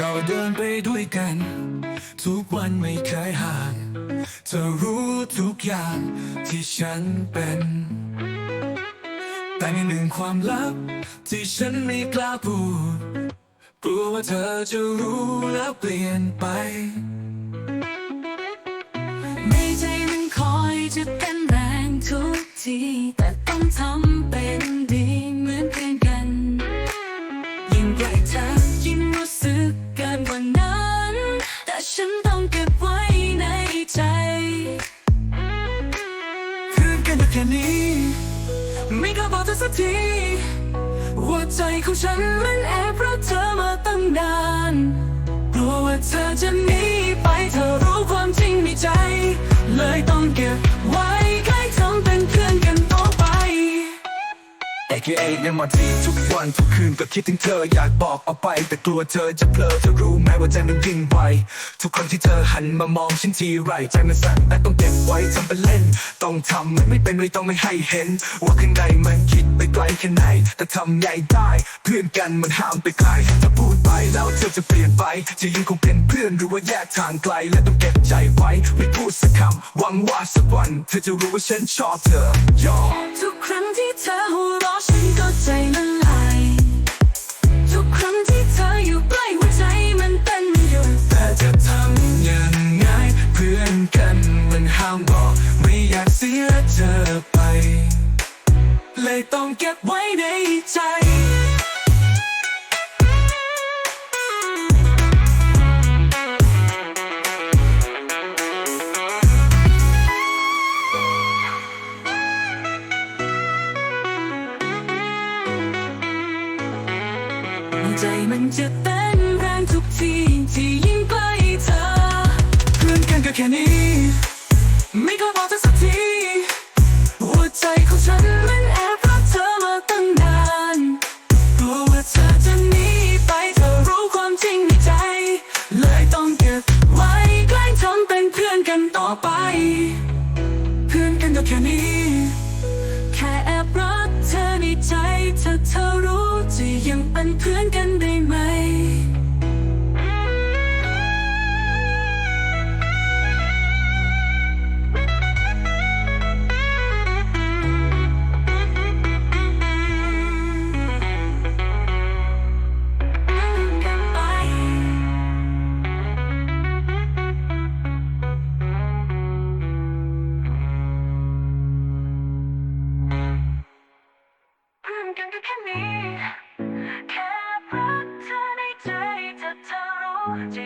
เราเดินไปด้วยกัน ทุกวันไม่เคยห่าง เธอรู้ทุกอย่างที่ฉันเป็น แต่ในหนึ่งความลับที่ฉันไม่กล้าพูดกลัวว่าเธอจะรู้แล้วเปลี่ยนไปในใจมันคอยจะเต้นแรงทุกที แต่ต้องทำเป็น กันอยู่แค่นี้ ไม่กล้าบอกเธอสักทีว่าใจของฉันมันแอบรักเธอมาตั้งนานกลัวว่าเธอจะหนีไปเธอรู้ความจริงในใจ เลยต้องเก็บ AKA ยังมาทีทุกวันทุกคืนก็คิดถึงเธออยากบอกออกไป แต่กลัวเธอจะเพลอเธอรู้ไหมว่าใจมันวิ่งไวทุกครั้งที่เธอหันมามองฉันทีไรใจมันสั่นแต่ต้องเก็บไว้ทำเป็นเล่น ต้องทำมันไม่เป็นเลยต้องไม่ให้เห็น ว่าข้างในมันคิดไปไกลแค่ไหนแต่ทำไงได้ เพื่อนกันมันห้ามไปไกลถ้าพูดไปแล้วเธอจะเปลี่ยนไปจะยังคงเป็นเพื่อนหรือว่าแยกทางไกลและต้องเก็บใจไว้ไม่พูดสักคำหวังว่าสักวันเธอจะรู้ว่าฉันชอบเธอยอมทุกครั้งที่เธอหัวเรา เลยต้องเก็บไว้ในใจใจมันจะเต้นแรงทุกทีที่ยิ่งใกล้เธอเพื่อนกันก็แค่นี้ ไม่ก็บอก ก็แค่นี้ แค่แอบรักเธอในใจ ถ้าเธอรู้จะยังเป็นเพื่อนกันได้ไหม ได้แค่นี้ แค่รักเธอในใจจะเธอรู้ใจ